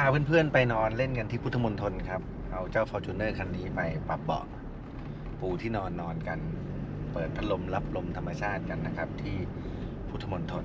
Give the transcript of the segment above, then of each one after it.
พาเพื่อนๆ ไปนอนเล่นกันที่พุทธมณฑลครับ เอาเจ้า f o r t u n e r คันนี้ไปปรับเบาะปูที่นอนนอนกัน เปิดพัดลมรับลมธรรมชาติกันนะครับ ที่พุทธมณฑล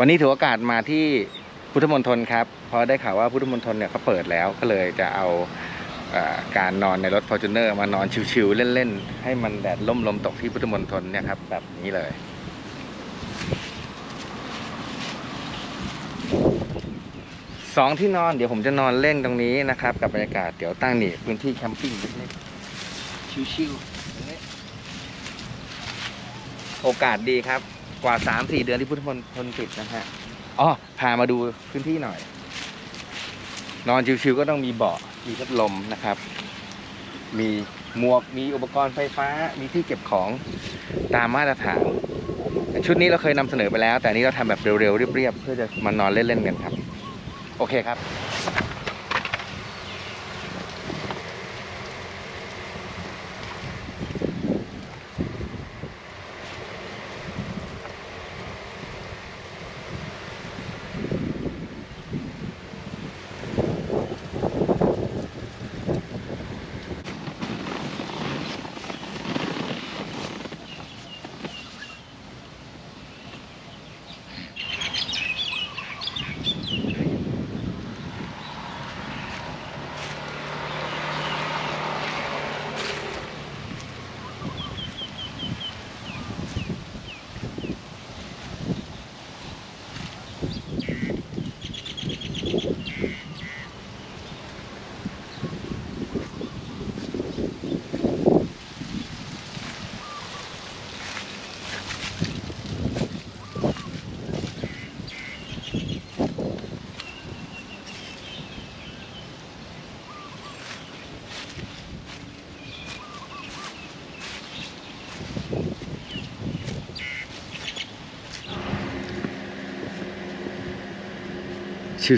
วันนี้ถือโอกาสมาที่พุทธมณฑลครับเพราะได้ข่าวว่าพุทธมณฑลเนี่ยเขาเปิดแล้วก็เลยจะเอาอการนอนในรถ f o r t u n e r มานอนชิวๆเล่นๆ ให้มันแดดล่มลมตกที่พุทธมณฑลเนี่ยครับแบบนี้เลย สองที่นอนเดี๋ยวผมจะนอนเล่นตรงนี้นะครับ กับบรรยากาศเดี๋ยวตั้งนี่พื้นที่แคมปิ้งเล็กๆชิวๆโอกาสดีครับ กว่าสามสี่เดือนที่พุทธมณฑลปิดนะฮะอ๋อพามาดูพื้นที่หน่อย นอนชิวๆก็ต้องมีเบาะมีพัดลมนะครับ มีหมวกมีอุปกรณ์ไฟฟ้ามีที่เก็บของตามมาตรฐานชุดนี้เราเคยนำเสนอไปแล้ว แต่นนี้เราทำแบบเร็วๆเรียบๆเพื่อจะมานอนเล่นๆกันครับ โอเคครับ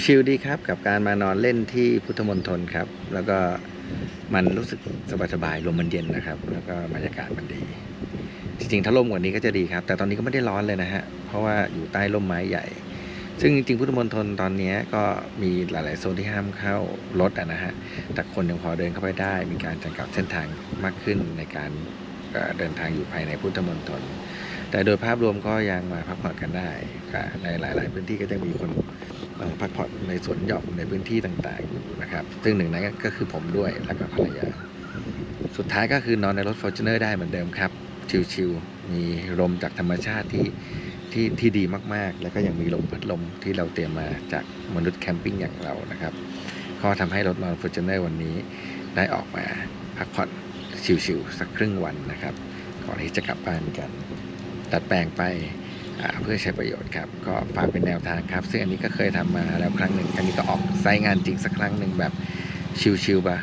ชิลๆดีครับ กับการมานอนเล่นที่พุทธมณฑลครับ แล้วก็มันรู้สึกสบายๆลมมันเย็นนะครับ แล้วก็บรรยากาศมันดี จริงๆ ถ้าร่มกว่านี้ก็จะดีครับ แต่ตอนนี้ก็ไม่ได้ร้อนเลยนะฮะ เพราะว่าอยู่ใต้ร่มไม้ใหญ่ ซึ่งจริงๆพุทธมณฑลตอนนี้ก็มีหลาย ๆ โซนที่ห้ามเข้ารถนะฮะ แต่คนยังพอเดินเข้าไปได้ มีการจำกัดเส้นทางมากขึ้นในการเดินทางอยู่ภายในพุทธมณฑลแต่โดยภาพรวมก็ยังมาพักผ่อนกันได้ในหลาย ๆ พื้นที่ก็จะมีคน พักผ่อนในสวนหย่อมในพื้นที่ต่างๆอยู่นะครับ ซึ่งหนึ่งนั้นก็คือผมด้วยแล้วก็ภรรยา สุดท้ายก็คือนอนในรถ Fortuner ได้เหมือนเดิมครับ ชิลๆ มีลมจากธรรมชาติที่ที่ที่ดีมากๆ แล้วก็ยังมีลมพัดลมที่เราเตรียมมาจากมนุษย์แคมปิ้งอย่างเรานะครับ ก็ทำให้รถนอน Fortuner วันนี้ได้ออกมาพักผ่อนชิลๆสักครึ่งวันนะครับ ก่อนที่จะกลับบ้านกันดัดแปลงไป เพื่อใช้ประโยชน์ครับ ก็ฝากเป็นแนวทางครับ ซึ่งอันนี้ก็เคยทำมาแล้วครั้งหนึ่ง อันนี้ก็ออกไซต์งานจริงสักครั้งหนึ่งแบบชิลๆแบบ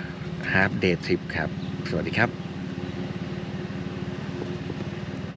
half day trip ครับ สวัสดีครับ